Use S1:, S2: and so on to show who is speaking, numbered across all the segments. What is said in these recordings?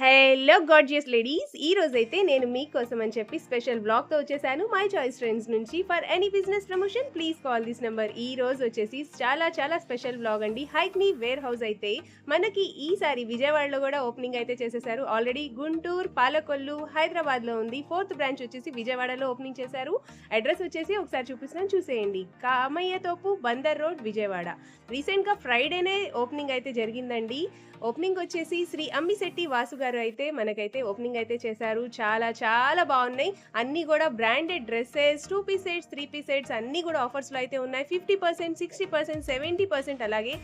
S1: Hello gorgeous ladies ఈ రోజైతే నేను మీకోసం అని చెప్పి స్పెషల్ బ్లాగ్తో వచ్చేసాను. మై చాయిస్ ఫ్రెండ్స్ నుంచి for any business promotion please call this number ఈ రోజు వచ్చేసి చాలా చాలా స్పెషల్ బ్లాగ్ అండి. హైక్నీ వేర్ హౌస్ అయితే మనకి ఈసారి విజయవాడలో కూడా ఓపెనింగ్ అయితే చేసేసారు. ఆల్రెడీ గుంటూరు పాలకొల్లు హైదరాబాద్లో ఉంది. ఫోర్త్ బ్రాంచ్ వచ్చేసి విజయవాడలో ఓపెనింగ్ చేశారు. అడ్రస్ వచ్చేసి ఒకసారి చూపిస్తున్నాను. చూసేయండి. కామయ్య తోపు బందర్ రోడ్ విజయవాడ. రీసెంట్గా ఫ్రైడేనే ఓపెనింగ్ అయితే జరిగిందండి. ఓపెనింగ్ వచ్చేసి శ్రీ అమ్మిశెట్టి వాసు గారు అయితే మనకైతే ఓపెనింగ్ అయితే చేశారు. చాలా చాలా బాగున్నాయి. అన్నీ కూడా branded dresses two piece sets three piece sets అన్నీ కూడా ఆఫర్స్లో అయితే ఉన్నాయి. Fifty percent sixty percent seventy percent అలాగే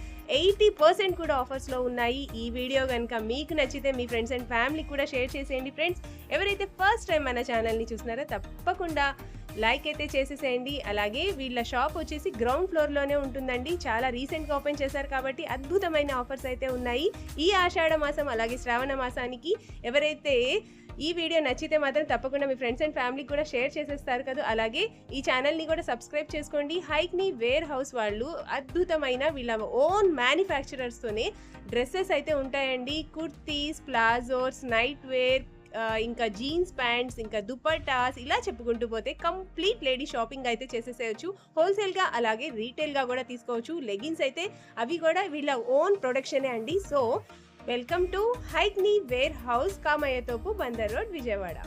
S1: ఎయిటీ పర్సెంట్ కూడా ఆఫర్స్లో ఉన్నాయి. ఈ వీడియో కనుక మీకు నచ్చితే మీ ఫ్రెండ్స్ అండ్ ఫ్యామిలీకి కూడా షేర్ చేసేయండి ఫ్రెండ్స్. ఎవరైతే ఫస్ట్ టైం మన ఛానల్ని చూస్తున్నారో తప్పకుండా లైక్ అయితే చేసేసేయండి. అలాగే వీళ్ళ షాప్ వచ్చేసి గ్రౌండ్ ఫ్లోర్లోనే ఉంటుందండి. చాలా రీసెంట్గా ఓపెన్ చేశారు కాబట్టి అద్భుతమైన ఆఫర్స్ అయితే ఉన్నాయి. ఈ ఆషాఢ మాసం అలాగే శ్రావణ మాసానికి ఎవరైతే ఈ వీడియో నచ్చితే మాత్రం తప్పకుండా మీ ఫ్రెండ్స్ అండ్ ఫ్యామిలీకి కూడా షేర్ చేసేస్తారు కదా. అలాగే ఈ ఛానల్ని కూడా సబ్స్క్రైబ్ చేసుకోండి. హైక్ని వేర్ హౌస్ వాళ్ళు అద్భుతమైన వీళ్ళ ఓన్ మ్యానుఫ్యాక్చరర్స్తోనే డ్రెస్సెస్ అయితే ఉంటాయండి. కుర్తీస్ ప్లాజోస్ నైట్ వేర్ ఇంకా జీన్స్ ప్యాంట్స్ ఇంకా దుపట్టాస్ ఇలా చెప్పుకుంటూ పోతే కంప్లీట్ లేడీ షాపింగ్ అయితే చేసేసేయచ్చు. హోల్సేల్గా అలాగే రీటైల్గా కూడా తీసుకోవచ్చు. లెగిన్స్ అయితే అవి కూడా వీళ్ళ ఓన్ ప్రొడక్షనే అండి. So welcome to హైక్నీ warehouse Kamayyathopu Bandar road Vijayawada.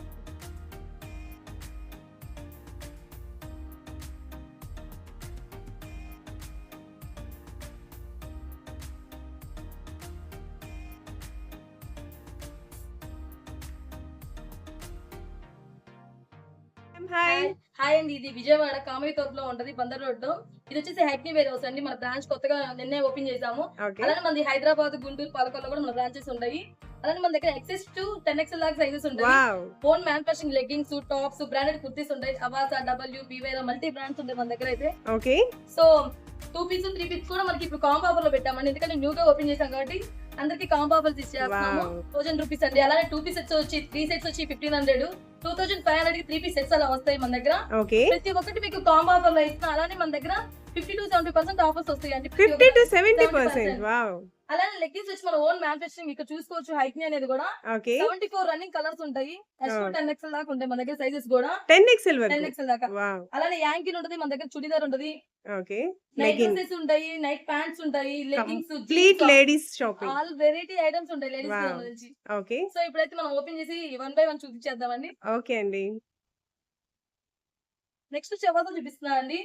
S1: Hi
S2: hi అండి ఇది విజయవాడ కామయ్య తోపులో ఉంటది బందర్ రోడ్లో ఇది వచ్చేసి హ్యాక్నీ వేర్ హౌస్ అండి మన బ్రాంచ్ కొత్తగా నిన్నే ఓపెన్ చేసాము అలానే మనది హైదరాబాద్ గుంటూరు పాలకొల్లో కూడా మన బ్రాంచెస్ ఉన్నాయి. అలానే మన దగ్గర XS to ten X L sizes ఉంటాయి. Phone manufacturing leggings tops branded kurtis ఉంటాయి. అవాసా డబ్ల్యూ బీవైరా మల్టీ బ్రాండ్స్ ఉంటాయి మన దగ్గర అయితే.
S1: Okay
S2: so two piece three piece కూడా మనకి ఇప్పుడు కాంబో ఆఫర్లో పెట్టామండి. ఎందుకంటే న్యూగా ఓపెన్ చేసాం కాబట్టి అందరికి కాంబో ఆఫర్స్ ఇచ్చేస్తున్నాము. థౌసండ్ రూపీస్ అండి. అలానే టూ పీస్ సెట్స్ వచ్చి త్రీ సెట్స్ వచ్చి fifteen hundred two thousand five hundred three piece sets అలా వస్తాయి మన దగ్గర.
S1: ఓకే
S2: ప్రతి ఒక్కటి మీకు కాంబో ఆఫర్లో ఇస్తున్నా. అలానే మన దగ్గర fifty to seventy percent offers వస్తాయి అండి
S1: fifty to. Seventy
S2: 70%.
S1: Percent wow
S2: అలానే లెగ్గిన్స్ వచ్చి మన ఓన్ మ్యానుఫాక్చరింగ్ ఇక్కడ చూసుకోవచ్చు హైక్ని అనేది కూడా. సెవెంటీ ఫోర్ రన్నింగ్ కలర్స్ ఉంటాయి.
S1: Oh.
S2: టెన్ ఎక్స్ఎల్ దాకా ఉంటాయి మన దగ్గర సైజెస్ కూడా.
S1: టెన్ ఎక్స్ఎల్
S2: టెన్ ఎక్స్ఎల్ దాకా. అలానే యాంకిల్ ఉంటుంది మన దగ్గర చుడిదార్ ఉంటుంది. నైట్ డ్రెస్సెస్ ఉంటాయి నైట్ ప్యాంట్స్ ఉంటాయి leggings
S1: complete ladies shopping
S2: all variety items ఉంటాయి లేడీస్
S1: ఓకే
S2: సో ఇప్పుడైతే మనం ఓపెన్ చేసి వన్ బై వన్ చూపించేద్దామండి.
S1: ఓకే అండి.
S2: నెక్స్ట్ చెవాతో చూపిస్తున్నా అండి.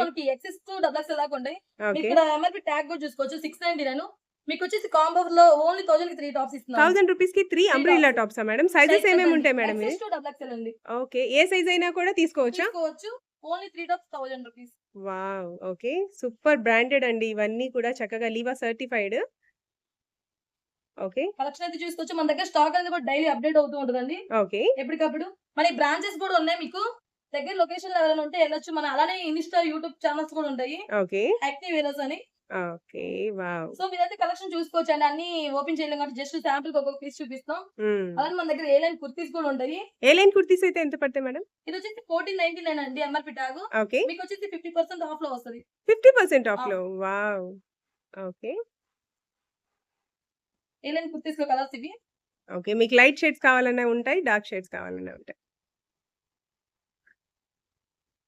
S2: మనకి ఎక్సెస్ టు డబుల్ ఎక్స్ దాకా ఉంటాయి. ఇక్కడ ఎంఆర్పి ట్యాగ్ కూడా చూసుకోవచ్చు సిక్స్ నైన్టీ నైన్ మీకు వచ్చేసి కాంబో లో ఓన్లీ థౌసండ్కి త్రీ టాప్స్ ఇస్తున్నాం
S1: థౌసండ్ రూపీస్కి three umbrella tops madam sizes ఏమేమి ఉంటాయి మేడం
S2: డబుల్
S1: ఓకే ఏ సైజ్ అయినా కూడా తీసుకోవచ్చా?
S2: తీసుకోవచ్చు. Only three tops thousand rupees
S1: wow okay super branded అండి ఇవన్నీ కూడా చక్కగా లీవా సర్టిఫైడ్ ఓకే
S2: కలెక్షన్ అయితే చూసుకోవచ్చు. మన దగ్గర స్టాక్ అనేది కూడా డైలీ అప్డేట్ అవుతూ ఉంటుందండి.
S1: ఓకే
S2: ఎప్పటికప్పుడు? మన బ్రాంచెస్ కూడా ఉన్నాయి మీకు? దగ్గర లొకేషన్ ఎవరైనా ఉంటే వెళ్ళొచ్చు. మన అలానే ఇన్స్టా యూట్యూబ్ ఛానల్స్ కూడా ఉంటాయి.
S1: ఓకే
S2: యాక్టివ్ వేరస్ అని.
S1: ఓకే. వావ్.
S2: సో మీరైతే కలెక్షన్ చూసుకోవచ్చు అండి అన్ని ఓపెన్ చేయలేం కాబట్టి జస్ట్ శాంపుల్ ఒక్కొక్క పీస్ చూపిస్తాం. అలానే మన దగ్గర ఏ లైన్ కుర్తీస్ కూడా ఉంటాయి.
S1: ఏ లైన్ కుర్తీస్ అయితే ఎంత పడతాయి మేడం?
S2: ఇది వచ్చేసి ఫోర్టీన్ నైన్టీ నైన్ అండి ఎంఆర్పి ట్యాగ్.
S1: ఓకే.
S2: మీకు వచ్చేసి ఫిఫ్టీ పర్సెంట్ ఆఫ్లో వస్తుంది.
S1: ఫిఫ్టీ పర్సెంట్ ఆఫ్లో వావ్. ఓకే.
S2: ఏ లైన్ కుర్తీస్లో కలర్స్ ఇవి.
S1: ఓకే. మీకు లైట్ షేడ్స్ కావాలన్నా ఉంటాయి డార్క్ షేడ్స్ కావాలన్నా ఉంటాయి.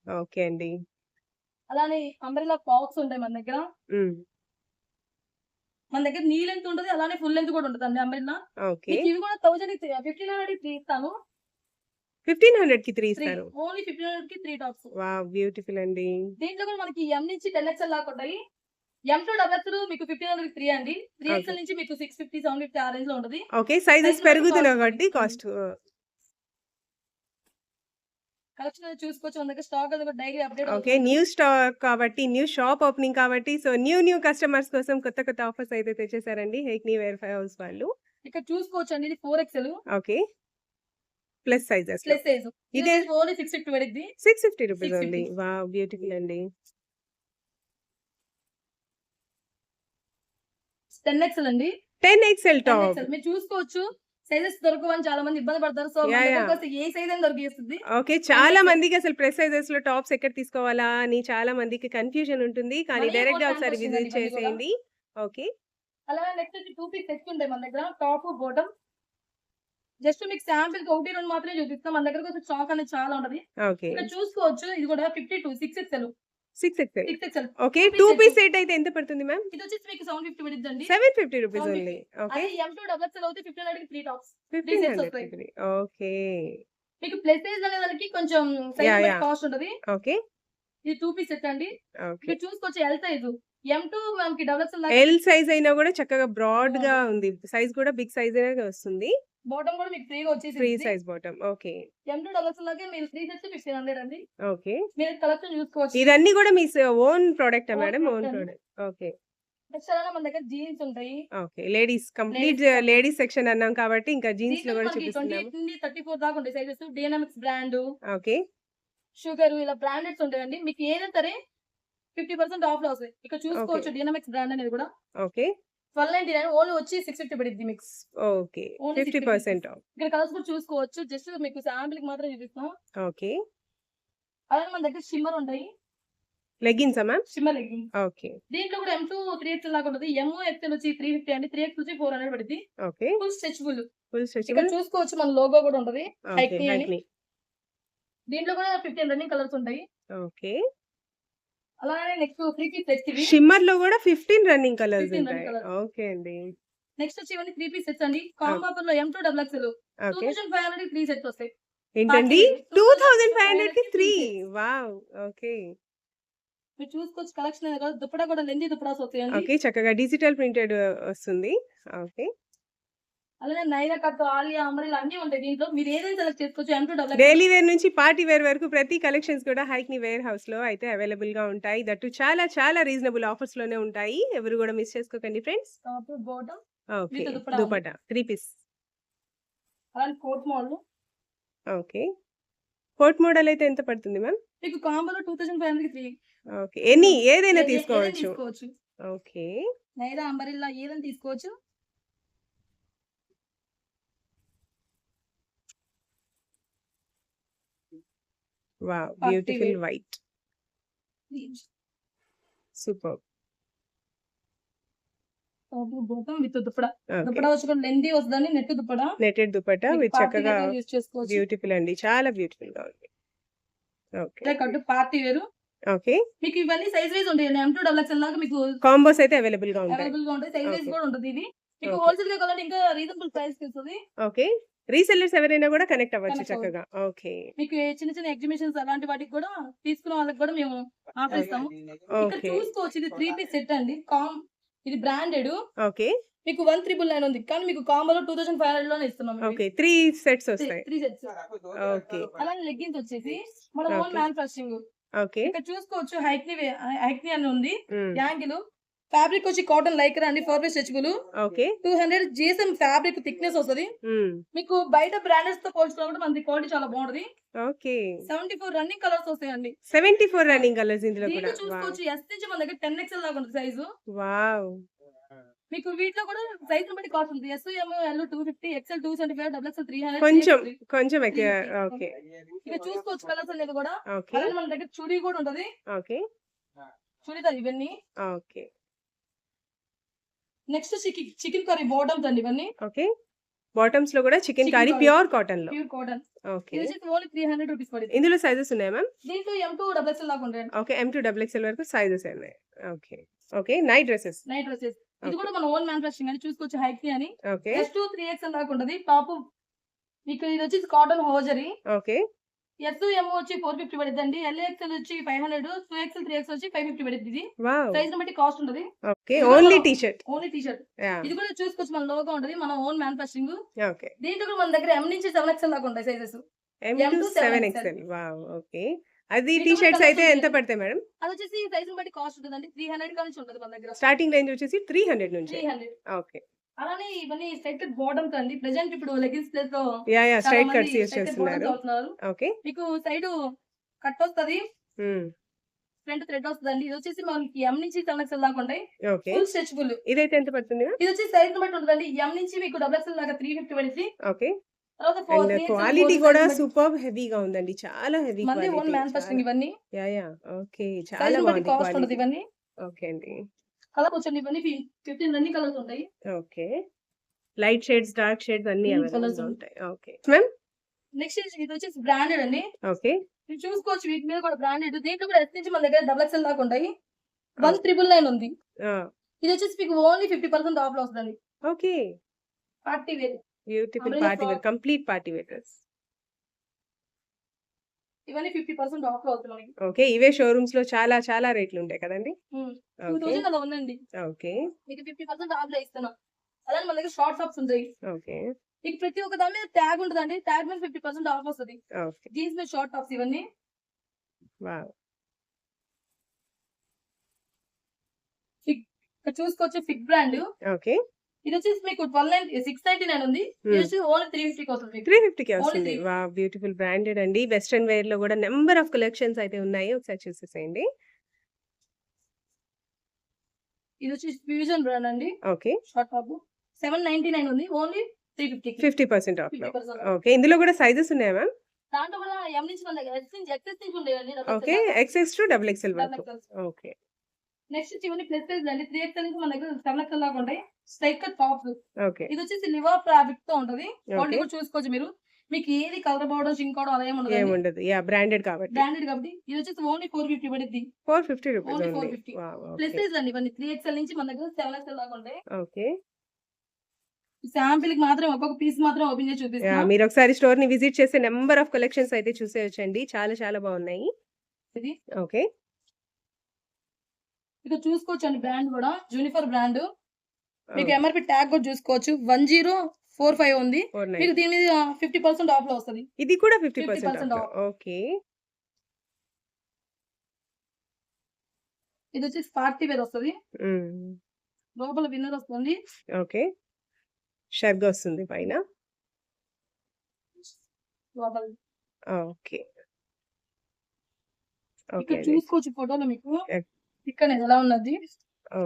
S1: ఓకే అండి.
S2: అలానే అంబ్రెలా ఫ్రాక్స్ ఉంటాయి మన దగ్గర. మన దగ్గర నీ లెంత్ ఉంటుంది అలానే ఫుల్ లెంత్ కూడా ఉంటుంది అండి అంబ్రెలా ఇవి కూడా థౌసండ్ ఫిఫ్టీన్ హండ్రెడ్ త్రీ ఇస్తాను.
S1: ఫిఫ్టీన్ హండ్రెడ్కి త్రీ
S2: త్రీ
S1: ఇస్తారు.
S2: ఓన్లీ ఫిఫ్టీన్ హండ్రెడ్కి త్రీ టాప్స్
S1: వావ్ బ్యూటిఫుల్ అండి.
S2: దీంట్లో కూడా మనకి ఎం నుంచి టెన్ ఎక్స్ఎల్ దాకా ఉంటాయి. ఎం టు డబల్ మీకు ఫిఫ్టీన్ హండ్రెడ్ త్రీ అండి. త్రీ. ఎక్స్ఎల్ నుంచి మీకు సిక్స్ ఫిఫ్టీ సెవెన్ ఫిఫ్టీ ఆ రేంజ్లో ఉంటుంది.
S1: ఓకే సైజెస్
S2: cost
S1: కాబట్టి. కాస్ట్
S2: కలెక్షన్ చూసుకోవచ్చు. దగ్గర స్టాక్ అది daily update
S1: okay. New stock కాబట్టి న్యూ షాప్ ఓపెనింగ్ కాబట్టి సో న్యూ న్యూ కస్టమర్స్ కోసం కొత్త కొత్త ఆఫర్స్ అయితే తెచ్చేసారండి హెక్నీ వేర్ హౌస్ వాళ్ళు.
S2: ఇక్కడ చూసుకోవచ్చు అండి ఇది four XL
S1: okay. Plus sizes.
S2: Plus size.
S1: ఇదే
S2: only six fifty పడిద్ది.
S1: Six fifty rupees
S2: 650.
S1: ఉంది వా బ్యూటిఫుల్ అండి.
S2: టెన్ ఎక్స్ఎల్ అండి.
S1: Ten XL
S2: 10
S1: top.
S2: మీరు చూసుకోవచ్చు. సైజెస్ దొరకవని చాలా మంది ఇబ్బంది పడతారు. సో. ఏ సైజ్ అని దొరికేస్తుంది.
S1: ఓకే చాలా. మందికి అసలు ప్రెస్ సైజెస్లో టాప్స్ ఎక్కడ తీసుకోవాలా అని చాలా మందికి కన్ఫ్యూజన్ ఉంటుంది. కానీ
S2: డైరెక్ట్గా
S1: ఒకసారి విజిట్ చేసేయండి. ఓకే
S2: అలాగే నెక్స్ట్ వచ్చి టూ పీస్ సెట్స్ ఉంటాయి మన దగ్గర. టాప్ బాటమ్ జస్ట్ మీకు శాంపిల్ ఒకటి రెండు మాత్రమే చూపిస్తాం. మన దగ్గర కొంచెం స్టాక్ అనేది చాలా ఉంటది. ఇక్కడ చూసుకోవచ్చు. ఇది కూడా fifty to six XL
S1: six XL
S2: six XL
S1: okay two piece set అయితే ఎంత పడుతుంది మ్యామ్
S2: ఇది వచ్చేసి మీకు seven fifty పడిద్దండి
S1: seven fifty rupees
S2: 750.
S1: Only okay
S2: M to double XL అయితే fifteen hundred three tops
S1: fifteen hundred. Okay
S2: మీకు plus size అనే దానికి కొంచెం సైజ్. కాస్ట్ ఉంటది.
S1: ఓకే
S2: ఇది టూ పీస్ సెట్ అండి. మీరు చూసుకోవచ్చు ఎల్ సైజు ఎం టూ మనకి డబల్ ఎక్స్ఎల్
S1: ఎల్ సైజ్ అయినా కూడా చక్కగా బ్రాడ్గా ఉంది. సైజ్ కూడా బిగ్ సైజ్ వస్తుంది.
S2: బాటమ్ కూడా మీకు ఫ్రీగా
S1: ఫ్రీ
S2: వచ్చేసి
S1: size bottom okay
S2: M to double XL లాగే మీరు త్రీ సెట్స్ ఫిఫ్టీన్ హండ్రెడ్ అండి
S1: ఓకే
S2: మీరు కలెక్షన్ చూసుకోవచ్చు.
S1: ఇదన్నీ కూడా మీ own product madam own. Product okay
S2: next అలానే మన దగ్గర జీన్స్ ఉంటాయి?
S1: Okay ladies complete. Ladies section అన్నాం కాబట్టి ఇంకా
S2: జీన్స్లో
S1: కూడా
S2: నుండి థర్టీ ఫోర్ దాకా ఉంటాయి sizes dynamics brand
S1: okay
S2: sugar ఇలా బ్రాండెడ్స్ ఉంటాయండి. మీకు ఏదైనా సరే ఫిఫ్టీ పర్సెంట్ ఆఫ్లో వస్తాయి. ఇక్కడ చూసుకోవచ్చు డైనామిక్స్ బ్రాండ్ అనేది కూడా.
S1: Okay
S2: twelve ninety nine only వచ్చి సిక్స్ ఫిఫ్టీ పడిద్ది మిక్స్
S1: ఓకే ఫిఫ్టీ
S2: 60
S1: పర్సెంట్
S2: ఇక్కడ కలర్స్ కూడా చూసుకోవచ్చు. జస్ట్ మీకు శాంపిల్కి మాత్రం చూపిస్తాం
S1: ఓకే
S2: అలానే మన దగ్గర షిమ్మర్ ఉంటాయి.
S1: లెగిన్సా మ్యామ్
S2: షిమ్మర్ లెగ్గింగ్
S1: ఓకే
S2: దీంట్లో కూడా ఎం టూ త్రీ ఎక్స్ లాగా ఉంటుంది ఎం ఎక్స్ఎల్ వచ్చి త్రీ ఫిఫ్టీ అండి. త్రీ ఎక్స్ వచ్చి ఫోర్ హండ్రెడ్ పడుతుంది
S1: ఓకే
S2: ఫుల్ స్ట్రెచబుల్
S1: ఫుల్
S2: ఇక్కడ
S1: స్ట్రెచబుల్
S2: చూసుకోవచ్చు మన లోగో కూడా ఉంటది. దీంట్లో కూడా ఫిఫ్టీన్ రన్నింగ్ కలర్స్ ఉంటాయి.
S1: ఓకే
S2: అలానే నెక్స్ట్ త్రీ పీస్ సెట్స్
S1: షిమ్మర్లో కూడా ఫిఫ్టీన్ రన్నింగ్ కలర్స్
S2: 15 running
S1: ఉంటాయి.
S2: colours.
S1: ఓకే అండి.
S2: నెక్స్ట్ వచ్చి ఇవన్నీ త్రీ పీస్ సెట్స్ అండి. కాంబో ఆఫర్లో M to double XL two thousand five hundred three sets వస్తాయి.
S1: ఏంటండి. టూ థౌజండ్ ఫైవ్ హండ్రెడ్కి
S2: 2500
S1: త్రీ వావ్ ఓకే
S2: మీరు చూసుకోవచ్చు కలెక్షన్ దుప్పటా కూడా లెంది దుప్పటాస్ వస్తాయండి.
S1: ఓకే చక్కగా డిజిటల్ ప్రింటెడ్ వస్తుంది. ఓకే
S2: అలానే నైరా కట్ ఆలియా అమరీలా అన్ని ఉంటాయి దీంట్లో. మీరు ఏదైనా సెలెక్ట్ చేసుకోవచ్చు. M to double
S1: daily wear నుంచి పార్టీ వేర్ వరకు ప్రతి కలెక్షన్స్ కూడా హైక్ని వేర్ హౌస్లో అయితే అవైలబుల్గా ఉంటాయి. దట్టు చాలా చాలా రీజనబుల్ ఆఫర్స్లోనే ఉంటాయి. ఎవరు కూడా మిస్ చేసుకోకండి friends
S2: top bottom
S1: okay.
S2: Dupatta.
S1: Three piece
S2: అలానే coat model
S1: okay coat model అయితే ఎంత పడుతుంది మ్యామ్
S2: మీకు కాంబోలో two thousand five hundred three
S1: okay any ఏదైనా తీసుకోవచ్చు. ఓకే
S2: నైరా అంబరిల్లా ఏదైనా తీసుకోవచ్చు.
S1: Wow beautiful. White super
S2: top bottom with dupatta
S1: okay
S2: dupatta వచ్చి కూడా లెంది వస్తుందని net dupatta
S1: netted dupatta with చక్కగా బ్యూటిఫుల్ అండి. చాలా బ్యూటిఫుల్గా ఉంది. ఓకే
S2: పార్టీ వేరు.
S1: ఓకే
S2: మీకు ఇవన్నీ సైజ్ వైజ్ ఉంటాయి. ఎం టూ డబల్ ఎక్స్ఎల్ దాకా మీకు
S1: కాంబోస్ అయితే అవైలబుల్గా ఉంటాయి.
S2: అవైలబుల్గా ఉంటాయి. Size wise. కూడా ఉంటుంది ఇది. మీకు. హోల్సేల్గా కావాలంటే ఇంకా రీజనబుల్ ప్రైస్ ఇస్తుంది
S1: ఓకే రీసెల్లర్స్ ఎవరైనా కూడా కనెక్ట్ అవ్వచ్చు. చక్కగా. ఓకే.
S2: మీకు చిన్న చిన్న ఎగ్జిబిషన్స్ అలాంటి వాటికి కూడా తీసుకున్న వాళ్ళకి కూడా మేము ఆఫర్ ఇస్తాము ఇక్కడ
S1: ఓకే.
S2: చూసుకోవచ్చు ఇది త్రీ పీస్ సెట్ అండి. కామ్ ఇది బ్రాండెడ్.
S1: ఓకే.
S2: మీకు వన్ త్రిబుల్ నైన్ ఉంది. కానీ మీకు కాంబోలో టూ థౌసండ్ ఫైవ్ హండ్రెడ్లోనే ఇస్తున్నాం
S1: ఓకే. త్రీ సెట్స్ వస్తాయి.
S2: Three sets.
S1: ఓకే.
S2: అలానే లెగ్గిన్స్ వచ్చేసి మన ఓన్. Manufacturing
S1: okay.
S2: ఇక్కడ చూసుకోవచ్చు హైక్ని హైక్ని అని ఉంది. యాంగిల్ ఫ్యాబ్రిక్ వచ్చి కాటన్ లైకర్ అండి four by stretchable
S1: okay
S2: two hundred GSM fabric thickness వస్తుంది. మీకు బయట బ్రాండెడ్స్తో పోల్చుకున్నప్పుడు మనది క్వాలిటీ చాలా బాగుంటది.
S1: Okay.
S2: Seventy four running colours వస్తాయండి.
S1: సెవెంటీ ఫోర్ రన్నింగ్ కలర్స్ ఇందులో కూడా.
S2: చూసుకోవచ్చు ఎస్ నుంచి మన దగ్గర టెన్ ఎక్స్ఎల్ దాకా ఉంటుంది సైజు
S1: వావ్.
S2: మీకు వీటిలో కూడా సైజ్ బట్టి కాస్ట్ ఉంటుంది S M L two fifty XL two seventy five double XL three
S1: కొంచెం
S2: హండ్రెడ్
S1: కొంచెం
S2: Three fifty.
S1: ఓకే.
S2: ఇక చూసుకోవచ్చు కలర్స్ అనేది కూడా. మన దగ్గర చుడీ కూడా ఉంటది.
S1: ఓకే.
S2: చుడీదార్ ఇవన్నీ?
S1: Okay.
S2: Next chikan chikankari bottoms అండి ఇవన్నీ.
S1: ఓకే. బాటమ్స్లో కూడా చికెన్ కర్రీ. ప్యూర్ కాటన్లో.
S2: Pure cotton.
S1: ఓకే.
S2: ఇది ఓన్లీ త్రీ హండ్రెడ్ రూపీస్ పడింది.
S1: ఇందులో సైజెస్ ఉన్నాయా మ్యామ్?
S2: దీంట్లో ఎం టూ డబల్ ఎక్స్ఎల్ దాకా ఉంటాయండి.
S1: Okay M to double XL వరకు సైజెస్ ఉన్నాయి. Okay. Okay night dresses
S2: night dresses ఇది. కూడా మన ఓన్ మ్యానుఫాక్చరింగ్ అని చూసుకోవచ్చు హైక్ని అని.
S1: Okay.
S2: S to three XL దాకా ఉంటుంది. టాప్ మీకు ఇది వచ్చి cotton hosiery
S1: okay.
S2: S M వచ్చి ఫోర్ ఫిఫ్టీ పడుతుంది అండి ఎల్ ఎక్స్ఎల్ వచ్చి five hundred two XL three XL వచ్చి ఫైవ్ ఫిఫ్టీ పడుతుంది ఇది. సైజ్ బట్టి కాస్ట్ ఉంటుంది.
S1: Okay only T shirt
S2: only T shirt ఇది కూడా చూసుకోవచ్చు మన లోగా ఉంటుంది మన ఓన్ మ్యానుఫాక్చరింగ్
S1: ఓకే.
S2: దీంట్లో కూడా మన దగ్గర ఎం నుంచి సెవెన్ ఎక్స్ఎల్ దాకా ఉంటాయి sizes
S1: M to seven
S2: 7XL.
S1: XL wow okay. అది టీ షర్ట్స్ అయితే ఎంత. పడతాయి మేడం?
S2: అది వచ్చేసి సైజ్ బట్టి కాస్ట్ ఉంటుంది అండి త్రీ హండ్రెడ్ నుంచి ఉంటుంది మన దగ్గర.
S1: స్టార్టింగ్ రేంజ్ వచ్చేసి త్రీ హండ్రెడ్ నుంచి.
S2: Hundred
S1: okay.
S2: అలానే ఇవన్నీ స్ట్రైట్ బాటమ్స్ అండి. ప్రెసెంట్ ఇప్పుడు లెగిన్స్ ప్లేస్లో
S1: yeah yeah straight cuts use చేస్తున్నారు. ఓకే
S2: మీకు సైడ్ కట్ వస్తది. ఫ్రంట్ థ్రెడ్ వస్తుంది అండి ఇది వచ్చేసి మనకి ఎం నుంచి సెవెన్ ఎక్స్ఎల్ దాకా ఉంటాయి.
S1: ఓకే
S2: ఫుల్ స్ట్రెచబుల్
S1: ఇదైతే ఎంత పడుతుంది
S2: ఇది వచ్చి సైజ్ బట్టి ఉంటుందండి. ఎం నుంచి మీకు డబుల్ ఎక్స్ఎల్ దాకా త్రీ ఫిఫ్టీ పడింది.
S1: ఓకే అండ్ క్వాలిటీ కూడా సూపర్ హెవీగా ఉందండి. చాలా హెవీ
S2: ఓన్ మ్యానుఫాక్చరింగ్ ఇవన్నీ.
S1: యా యా ఓకే చాలా బాగుంది
S2: ఇవన్నీ.
S1: ఓకే అండి.
S2: కలర్ వచ్చండి ఇవన్నీ ఫిఫ్టీన్ రన్నింగ్ కలర్స్ ఉంటాయి.
S1: Okay. Light shades dark shades అన్ని
S2: Mm,
S1: గా
S2: ఉన్నాయి.
S1: ఉంటాయి. ఓకే. మ్యామ్
S2: నెక్స్ట్ ఇది వచ్చేసి బ్రాండెడ్ అండి.
S1: ఓకే.
S2: మీరు చూసుకోవచ్చు వీటి మీద కూడా బ్రాండెడ్ దీంట్లో కూడా ఎస్ నుంచి మన దగ్గర డబల్ ఎక్స్ఎల్ దాకా ఉంటాయి. వన్ త్రిబుల్ నైన్ ఉంది. ఇది వచ్చేసి మీకు ఓన్లీ ఫిఫ్టీ పర్సెంట్ ఆఫ్లో వస్తుంది
S1: okay.
S2: Party wear
S1: beautiful party wear. Complete party wear dress
S2: ఇవన్నీ ఫిఫ్టీ పర్సెంట్ ఆఫ్లో మనకి
S1: ఓకే ఇవే షోరూమ్స్లో చాలా చాలా రేట్లు ఉంటాయి కదండి
S2: టూ థౌసండ్ అలా ఉందండి.
S1: ఓకే.
S2: మీకు ఫిఫ్టీ పర్సెంట్ ఆఫ్లో ఇస్తున్నాం. అలానే మన దగ్గర షార్ట్ టాప్స్ ఉంటాయి.
S1: ఓకే.
S2: మీకు ప్రతి ఒక్క దాని మీద ట్యాగ్ ఉంటుందండి. ట్యాగ్ మీద ఫిఫ్టీ పర్సెంట్ ఆఫ్ వస్తుంది. జీన్స్ మీద షార్ట్ టాప్స్ ఇవన్నీ. ఇక్కడ చూసుకోవచ్చు ఫిక్ బ్రాండ్.
S1: ఓకే.
S2: ఇది వచ్చేసి మీకు twelve nine six ninety nine ఉంది. ఇది వచ్చి ఓన్లీ త్రీ ఫిఫ్టీకి వస్తుంది
S1: త్రీ ఫిఫ్టీకి వస్తుంది. వా బ్యూటిఫుల్ బ్రాండెడ్ అండి. వెస్ట్రన్ వేర్లో కూడా నెంబర్ ఆఫ్ కలెక్షన్స్ అయితే ఉన్నాయి. ఒకసారి చూసేసేయండి.
S2: ఇది వచ్చి ఫ్యూజన్ బ్రాండ్ అండి.
S1: Okay
S2: short top seven ninety nine ఉంది. ఓన్లీ త్రీ ఫిఫ్టీకి
S1: fifty percent off
S2: fifty
S1: okay ఇందులో కూడా సైజెస్ ఉన్నాయా మ్యామ్
S2: దాంట్లో కూడా ఎం నుంచి మన ఎక్సెస్ నుంచి ఉండేవండి
S1: okay XX to double XL వరకు. ఓకే
S2: నెక్స్ట్ ఇవన్నీ ప్లస్ సైజ్ అండి. త్రీ ఎక్స్ నుంచి మన దగ్గర సెవెన్ ఎక్స్ దాకా ఉంటాయి టాప్స్
S1: ఓకే.
S2: ఇది వచ్చేసి లివర్ ఫ్యాబ్రిక్తో ఉంటది. క్వాలిటీ కూడా చూసుకోవచ్చు మీరు. మీకు ఏది కలర్ పౌడర్ జింక్ అవడం అలా ఏమి ఉండదు
S1: యా బ్రాండెడ్ కాబట్టి.
S2: బ్రాండెడ్ కాబట్టి ఇది వచ్చేసి ఓన్లీ ఫోర్ ఫిఫ్టీ పడుద్ది
S1: four fifty only
S2: 450. Plus size అండి ఇవన్నీ. త్రీ ఎక్స్ఎల్ నుంచి మన దగ్గర సెవెన్ ఎక్స్ఎల్ దాకా ఉంటాయి.
S1: ఓకే.
S2: శాంపిల్కి మాత్రం ఒక్కొక్క పీస్ మాత్రం ఓపెన్ చేసి చూపిస్తాం
S1: మీరు ఒకసారి స్టోర్ని విజిట్ చేసే నెంబర్ ఆఫ్ కలెక్షన్స్ అయితే చూసేయచ్చండి. చాలా చాలా బాగున్నాయి.
S2: ఇది.
S1: ఓకే
S2: ఇక చూసుకోవచ్చు అండి బ్రాండ్ కూడా. జూనిఫర్ బ్రాండ్ మీకు ఎంఆర్పి ట్యాగ్ కూడా చూసుకోవచ్చు. వన్ జీరో ఫోర్ ఫైవ్ ఉంది. మీకు దీని మీద ఫిఫ్టీ పర్సెంట్ ఆఫ్లో వస్తుంది.
S1: ఇది కూడా ఫిఫ్టీ
S2: 50%
S1: పర్సెంట్. ఓకే
S2: ఇది వచ్చేసి పార్టీ వేర్ వస్తుంది. లోపల విన్నర్ వస్తుంది.
S1: ఓకే షర్గ్ వస్తుంది పైన. ఓకే ఓకే
S2: చూసుకోవచ్చు ఫోటోలో మీకు. ఇక్కడ ఎలా ఉన్నది?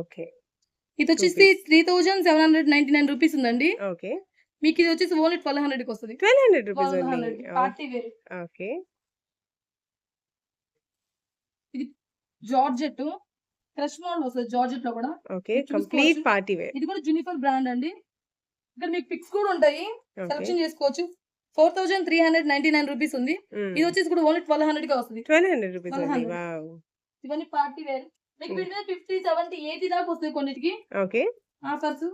S1: ఓకే.
S2: ఇది వచ్చేసి three thousand seven hundred ninety nine rupees ఉందండి.
S1: ఓకే.
S2: మీకు ఇది వచ్చేసి ఓన్లీ ట్వెల్వ్ హండ్రెడ్కి వస్తుంది.
S1: Twelve hundred rupees
S2: party wear
S1: okay.
S2: Georgette. Crush model వస్తుంది జార్జెట్లో కూడా.
S1: ఓకే.
S2: ఇది
S1: కంప్లీట్. పార్టీ వేర్
S2: ఇది కూడా జూనిఫర్ బ్రాండ్ అండి. ఇక్కడ మీకు పిక్స్ కూడా ఉంటాయి. సెలెక్షన్ చేసుకోవచ్చు. Four thousand three hundred ninety nine rupees ఉంది ఇది వచ్చేసి కూడా ఓన్లీ ట్వెల్వ్ హండ్రెడ్గా వస్తుంది.
S1: Twelve hundred rupees
S2: 1200.
S1: Only wow
S2: ఇవన్నీ పార్టీ వేర్ మీకు
S1: Hmm.
S2: మీద ఫిఫ్టీ సెవెంటీ ఎయిటీ దాకా వస్తుంది కొన్నిటికి.
S1: ఓకే.
S2: ఆఫర్స్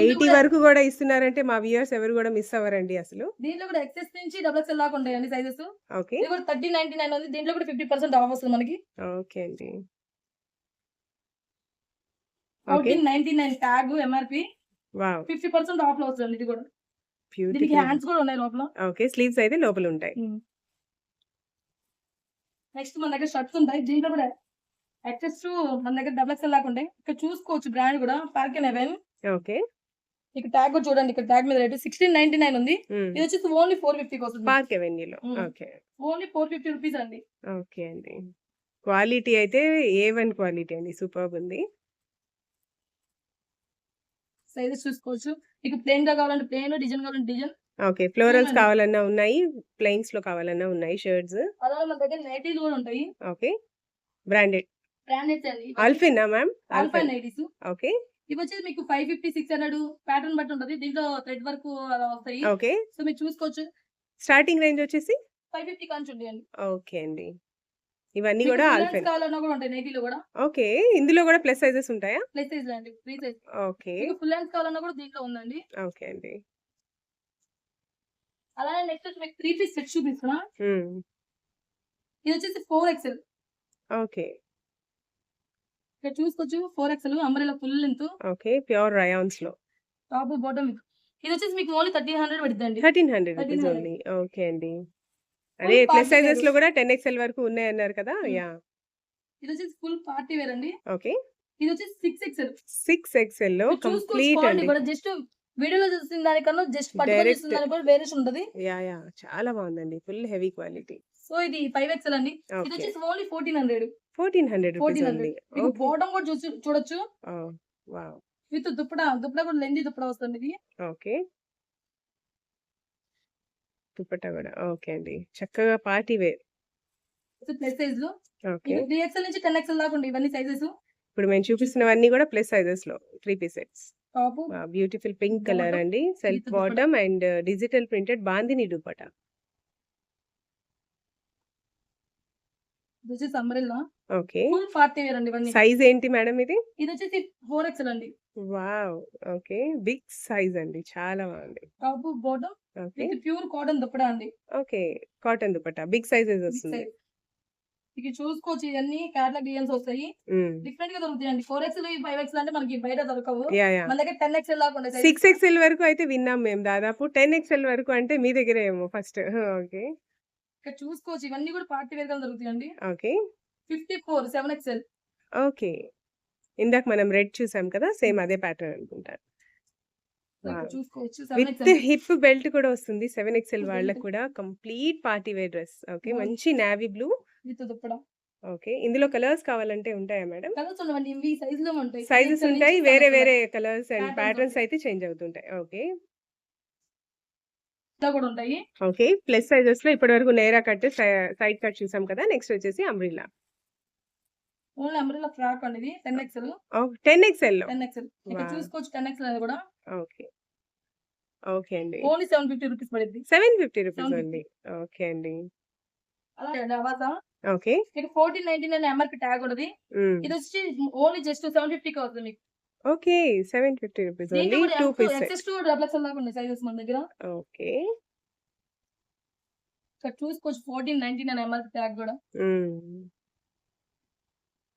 S1: ఎయిటీ వరకు కూడా ఇస్తున్నారంటే మా వ్యూయర్స్ ఎవరు కూడా మిస్ అవ్వరండి అసలు.
S2: దీంట్లో కూడా ఎక్సెస్ నుంచి డబుల్ ఎక్స్ఎల్ దాకా ఉంటాయండి సైజెస్
S1: ఓకే.
S2: ఇది కూడా థర్టీ నైన్టీ నైన్ ఉంది. దీంట్లో కూడా ఫిఫ్టీ పర్సెంట్ ఆఫ్ వస్తుంది మనకి.
S1: ఓకే అండి. Okay.
S2: Fourteen ninety nine tag MRP
S1: wow.
S2: Fifty percent ఆఫ్లో వస్తుంది ఇది కూడా. దీనికి హ్యాండ్స్ కూడా ఉన్నాయి లోపల.
S1: ఓకే స్లీవ్స్ అయితే లోపల ఉంటాయి.
S2: నెక్స్ట్ మన దగ్గర షర్ట్స్ ఉంటాయి. దీంట్లో కూడా యాక్సెస్ టు మన దగ్గర డబుల్ ఎక్స్ఎల్ దాకా ఉంటాయి. ఇక్కడ చూసుకోవచ్చు బ్రాండ్ కూడా. పార్క్ అండ్ ఎవెన్
S1: ఓకే
S2: ఇక్కడ ట్యాగ్ కూడా చూడండి. ఇక్కడ ట్యాగ్ మీద రేట్ సిక్స్టీన్ నైన్టీ నైన్ ఉంది. ఇది వచ్చేసి ఓన్లీ ఫోర్ ఫిఫ్టీకి వస్తుంది.
S1: Park అవెన్యూలో. Okay
S2: only four fifty rupees అండి.
S1: ఓకే అండి. క్వాలిటీ అయితే ఏ వన్ క్వాలిటీ అండి. సూపర్ ఉంది.
S2: సైజెస్ చూసుకోవచ్చు. మీకు ప్లేన్గా కావాలంటే ప్లేన్ డిజైన్ కావాలంటే డిజైన్
S1: ఓకే. ఫ్లోరల్స్. కావాలన్నా ఉన్నాయి ప్లెయిన్స్లో కావాలన్నా ఉన్నాయి షర్ట్స్.
S2: అలాగే మన దగ్గర కూడా ఉంటాయి.
S1: ఓకే. బ్రాండెడ్.
S2: బ్రాండెడ్స్ అండి.
S1: ఆల్ఫినా మ్యామ్?
S2: ఆల్ఫై నైటీస్.
S1: ఓకే.
S2: ఇవి వచ్చేసి మీకు five fifty six hundred pattern బట్టి ఉంటుంది. దీంట్లో థ్రెడ్ వర్క్ అలా వస్తాయి.
S1: ఓకే.
S2: సో మీరు చూసుకోవచ్చు.
S1: స్టార్టింగ్ రేంజ్ వచ్చేసి?
S2: ఫైవ్ ఫిఫ్టీ కాంచి ఉంటాయండి
S1: ఓకే అండి. ఇవన్నీ కూడా ఆల్ఫిన్
S2: కావాలన్నా కూడా ఉంటాయి నైటీలో కూడా.
S1: ఓకే. ఇందులో కూడా ప్లస్ సైజెస్ ఉంటాయా?
S2: ప్లస్ సైజ్ అండి. Free size.
S1: Okay.
S2: Full hands కావాలన్నా కూడా దీంట్లో ఉందండి.
S1: ఓకే అండి.
S2: అలానే నెక్స్ట్ వచ్చి మీకు త్రీ పీస్ సెట్ చూపిస్తున్నా.
S1: మ్మ్.
S2: ఇది వచ్చేసి ఫోర్ ఎక్స్ఎల్
S1: ఓకే
S2: ఇక్కడ చూసుకోవచ్చు four XL umbrella full length
S1: okay pure రయాన్స్లో.
S2: Top bottom ఇది వచ్చేసి మీకు ఓన్లీ థర్టీన్ హండ్రెడ్ పడుతుంది
S1: thirteen hundred rupees
S2: 1300.
S1: Only okay అండి. అదే ప్లస్ సైజెస్. లో కూడా టెన్ ఎక్స్ఎల్ వరకు ఉన్నాయి అన్నారు కదా?
S2: Hmm.
S1: యా
S2: ఇది వచ్చేసి ఫుల్ పార్టీ వేర్ అండి.
S1: ఓకే
S2: ఇది వచ్చేసి సిక్స్ ఎక్స్ఎల్
S1: సిక్స్ ఎక్స్ఎల్లో కంప్లీట్ అండి.
S2: జస్ట్ వీడియోలో చూసిన దానికన్నా జస్ట్ పట్టుకొని కూడా వేరియేషన్ ఉంటది.
S1: Yeah yeah. చాలా బాగుందండి. ఫుల్ హెవీ క్వాలిటీ
S2: సో ఇది ఫైవ్ ఎక్స్ఎల్ అండి ఇది వచ్చేసి only fourteen hundred
S1: fourteen hundred
S2: fourteen hundred bottom కూడా చూసి చూడొచ్చు. విత్ దుప్పడా దుప్పడా కూడా లెంది దుప్పడా వస్తుంది ఇది.
S1: ఓకే దుపట్టా కూడా. ఓకే అండి. చక్కగా పార్టీ వేర్
S2: ప్లస్ సైజ్లో.
S1: ఓకే
S2: త్రీ ఎక్స్ఎల్ నుంచి టెన్ ఎక్స్ఎల్ దాకా ఉంటాయి ఇవన్నీ సైజెస్
S1: ఇప్పుడు మేము చూపిస్తున్నవన్నీ కూడా plus సైజెస్లో. Three piece sets
S2: top.
S1: Beautiful pink colour అండి self. Bottom and digital printed bandhani dupatta
S2: ఇది వచ్చేసి umbrella.
S1: Okay.
S2: Full party wear అండి ఇవన్నీ.
S1: సైజ్ ఏంటి మేడం ఇది?
S2: ఇది వచ్చేసి ఫోర్ ఎక్స్ఎల్ అండి.
S1: వావ్. ఓకే. బిగ్ సైజ్ అండి. చాలా బాగుంది.
S2: Top bottom.
S1: Okay.
S2: Pure cotton dupatta అండి.
S1: Okay. Cotton dupatta big sizes వస్తుంది.
S2: ఇక చూసుకోవచ్చు ఇవన్నీ క్యాటలాగ్ డిజైన్స్ వస్తాయి. డిఫరెంట్గా దొరుకుతాయి అండి. ఫోర్ ఎక్స్ఎల్ ఫైవ్ ఎక్స్ఎల్ అంటే మనకి బయట దొరకవు. మన దగ్గర టెన్ ఎక్స్ఎల్ దాకా
S1: సిక్స్ ఎక్స్ఎల్ వరకు అయితే విన్నాం మేము దాదాపు. టెన్ ఎక్స్ఎల్ వరకు అంటే మీ దగ్గర ఏమో ఫస్ట్ ఓకే.
S2: ఇక్కడ చూసుకోవచ్చు. ఇవన్నీ కూడా పార్టీ వేర్గా దొరుకుతాయండి
S1: okay.
S2: Fifty four seven XL
S1: okay. ఇందాక మనం రెడ్ చూసాం కదా సేమ్ అదే ప్యాటర్న్ అనుకుంటాను విత్ హిప్ బెల్ట్ కూడా వస్తుంది సెవెన్ ఎక్స్ఎల్. వాళ్ళకి కూడా. Complete party wear dress. Okay. మంచి navy blue.
S2: With dupatta
S1: okay. ఇందులో కలర్స్ కావాలంటే ఉంటాయా మేడం? సైజెస్ ఉంటాయి. వేరే వేరే కలర్స్ అండ్ ప్యాటర్న్స్. అయితే చేంజ్ అవుతుంటాయి. ఓకే. ఓకే. ప్లస్ సైజెస్లో ఇప్పటి వరకు నేరా కట్ సైడ్ కట్ చూసాం కదా. నెక్స్ట్ వచ్చేసి అంబ్రిల్లా.
S2: ఓన్లీ అంబ్రెల్లా ఫ్రాక్ అండి ఇది ten XL
S1: ten XL
S2: ten XL ఇక్కడ. చూసుకోవచ్చు టెన్ ఎక్స్ఎల్ అనేది కూడా.
S1: ఓకే. ఓకే అండి.
S2: ఓన్లీ సెవెన్ ఫిఫ్టీ రూపీస్ పడింది
S1: సెవెన్ ఫిఫ్టీ రూపీస్
S2: 750.
S1: అండి. ఓకే అండి.
S2: అవాసా
S1: ఓకే.
S2: ఇక్కడ fourteen ninety nine MRP tag ఉన్నది. ఇది వచ్చి ఓన్లీ జస్ట్ సెవెన్ ఫిఫ్టీకి వస్తుంది మీకు.
S1: Okay seven fifty rupees only two piece
S2: XS to double XL దాకా ఉన్నాయి సైజెస్ మన దగ్గర.
S1: ఓకే.
S2: ఇక్కడ చూసుకోవచ్చు fourteen ninety nine MRP tag కూడా.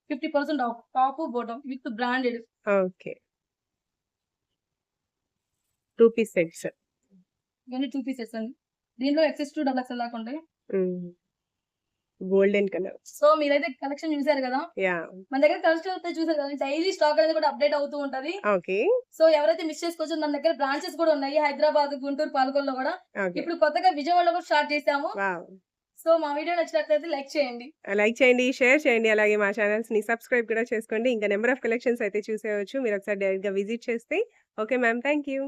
S2: Fifty percent off top bottom with branded
S1: okay two piece sets
S2: ఇవన్నీ టూ పీసెస్ అండి దీంట్లో ఎక్సెస్ టూ డబుల్ ఎక్స్ఎల్ దాకా ఉంటాయి.
S1: గోల్డెన్ కలర్
S2: సో మీరైతే కలెక్షన్ చూసారు కదా? మన దగ్గర కలెక్షన్ అయితే చూసారు కదా? డైలీ స్టాక్ అనేది కూడా అప్డేట్ అవుతూ ఉంటది.
S1: ఓకే
S2: సో ఎవరైతే మిస్ చేసుకోవచ్చు మన దగ్గర బ్రాంచెస్ కూడా ఉన్నాయి. హైదరాబాద్ గుంటూరు పాలకొల్లో కూడా. ఇప్పుడు కొత్తగా విజయవాడలో కూడా స్టార్ట్ చేసాము. సో మా వీడియో నచ్చినట్లయితే లైక్ చేయండి.
S1: లైక్ చేయండి షేర్ చేయండి అలాగే మా ఛానల్స్ని సబ్స్క్రైబ్ కూడా చేసుకోండి. ఇంకా నెంబర్ ఆఫ్ కలెక్షన్స్ అయితే చూసేయచ్చు. మీరు ఒకసారి డైరెక్ట్గా విజిట్ చేస్తే. Okay ma'am thank you